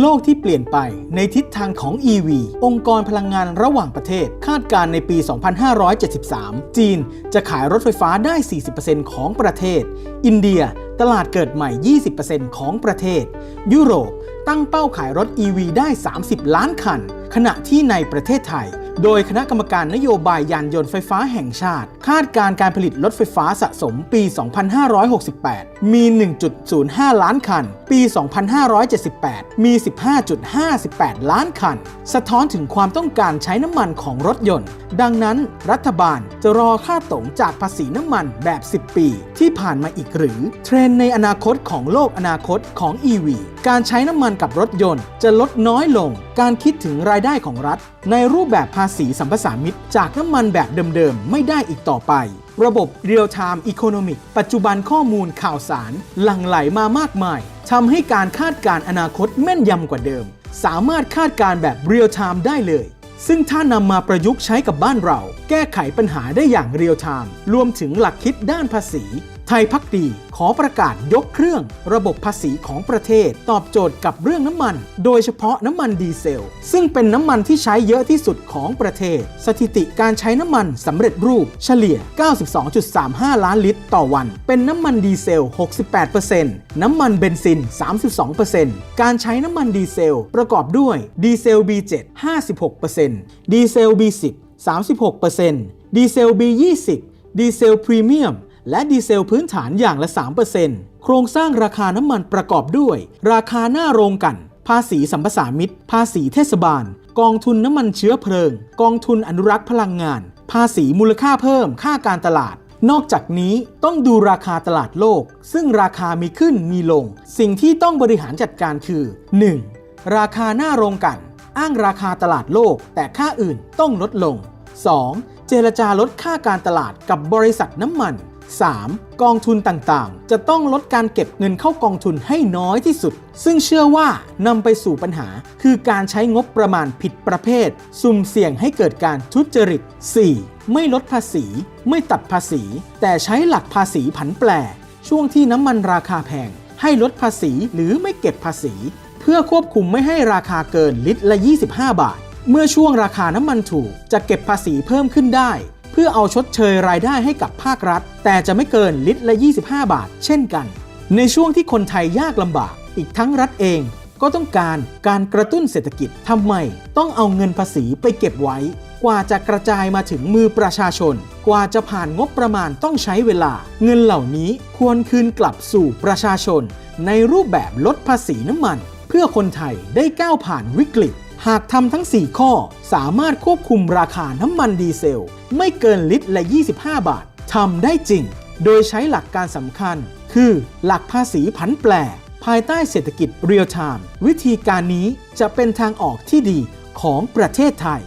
โลกที่เปลี่ยนไปในทิศทางของ EV องค์กรพลังงานระหว่างประเทศ คาดการในปี 2573 จีนจะขายรถไฟฟ้าได้ 40%ของประเทศ อินเดียตลาดเกิดใหม่ 20%ของประเทศ ยุโรปตั้งเป้าขายรถ EV ได้ 30 ล้านคัน ขณะที่ในประเทศไทย โดยคณะกรรมการนโยบายยานยนต์ไฟฟ้าแห่งชาติ คาดการณ์การผลิตรถไฟฟ้าสะสมปี 2568 มี 1.05 ล้านคัน ปี 2578 มี 15.58 ล้านคัน สะท้อนถึงความต้องการใช้น้ำมันของรถยนต์ ดังนั้นรัฐบาลจะรอค่าตงจากภาษีน้ำมันแบบ 10 ปี ที่ผ่านมาอีกหรือ เทรนในอนาคตของโลกอนาคตของ EV การใช้น้ำมันกับรถยนต์จะลดน้อยลง การคิดถึงรายได้ของรัฐ ในรูปแบบภาาษีสัมปสามิตจากน้ำมันแบบเดิมๆ ไม่ได้อีกต่อไป ระบบ Real Time Economic ปัจจุบันข้อมูลข่าวสาร หลั่งไหลมามากมายทำให้การคาดการณ์อนาคตแม่นยำกว่าเดิม สามารถคาดการณ์แบบ Real Time ได้เลย ซึ่งถ้านำมาประยุกต์ใช้กับบ้านเรา แก้ไขปัญหาได้อย่างเรียลไทม์รวมถึงหลักคิดด้านภาษี ทยพักดีขอประกาศยกเครื่องระบบภาษีของประเทศ ตอบโจทย์กับเรื่องน้ำมัน โดยเฉพาะน้ำมันดีเซล ซึ่งเป็นน้ำมันที่ใช้เยอะที่สุดของประเทศ สถิติการใช้น้ำมันสำเร็จรูปเฉลี่ย 92.35 ล้านลิตรต่อวัน เป็นน้ำมันดีเซล 68%น้ำมันเบนซิน 32%การใช้น้ำมันดีเซลประกอบด้วยดีเซล B7 56%ดีเซล B10 36%ดีเซล B20 ดีเซลพรีเมียม และดีเซลพื้นฐานอย่างละ 3%โครงสร้างราคาน้ำมันประกอบด้วย ราคาหน้าโรงกัน ภาษีสัมปสามิตภาษีเทศบาล กองทุนน้ำมันเชื้อเพลิง กองทุนอนุรักษ์พลังงาน ภาษีมูลค่าเพิ่ม ค่าการตลาดนอกจากนี้ต้องดูราคาตลาดโลก ซึ่งราคามีขึ้นมีลง สิ่งที่ต้องบริหารจัดการคือ 1. ราคาหน้าโรงกัน อ้างราคาตลาดโลก แต่ค่าอื่นต้องลดลง 2. เจรจาลดค่าการตลาดกับบริษัทน้ำมัน 3. กองทุนต่างๆ จะต้องลดการเก็บเงินเข้ากองทุนให้น้อยที่สุด ซึ่งเชื่อว่านำไปสู่ปัญหา คือการใช้งบประมาณผิดประเภท สุ่มเสี่ยงให้เกิดการทุจริต 4. ไม่ลดภาษี ไม่ตัดภาษี แต่ใช้หลักภาษีผันแปรช่วงที่น้ำมันราคาแพง ให้ลดภาษีหรือไม่เก็บภาษี เพื่อควบคุมไม่ให้ราคาเกินลิตรละ 25 บาท เมื่อช่วงราคาน้ำมันถูก จะเก็บภาษีเพิ่มขึ้นได้ เพื่อเอาชดเชยรายได้ให้กับภาครัฐ แต่จะไม่เกินลิตรละ 25 บาท เช่นกัน ในช่วงที่คนไทยยากลำบาก อีกทั้งรัฐเองก็ต้องการการกระตุ้นเศรษฐกิจทำไม ต้องเอาเงินภาษีไปเก็บไว้ กว่าจะกระจายมาถึงมือประชาชน กว่าจะผ่านงบประมาณต้องใช้เวลา เงินเหล่านี้ควรคืนกลับสู่ประชาชน ในรูปแบบลดภาษีน้ำมัน เพื่อคนไทยได้ก้าวผ่านวิกฤต หากทำทั้ง 4 ข้อสามารถควบคุมราคาน้ำมันดีเซล ไม่เกินลิตรละ 25 บาททำได้จริง โดยใช้หลักการสำคัญ คือ หลักภาษีผันแปรภายใต้เศรษฐกิจเรียลไทม์วิธีการนี้จะเป็นทางออกที่ดีของประเทศไทย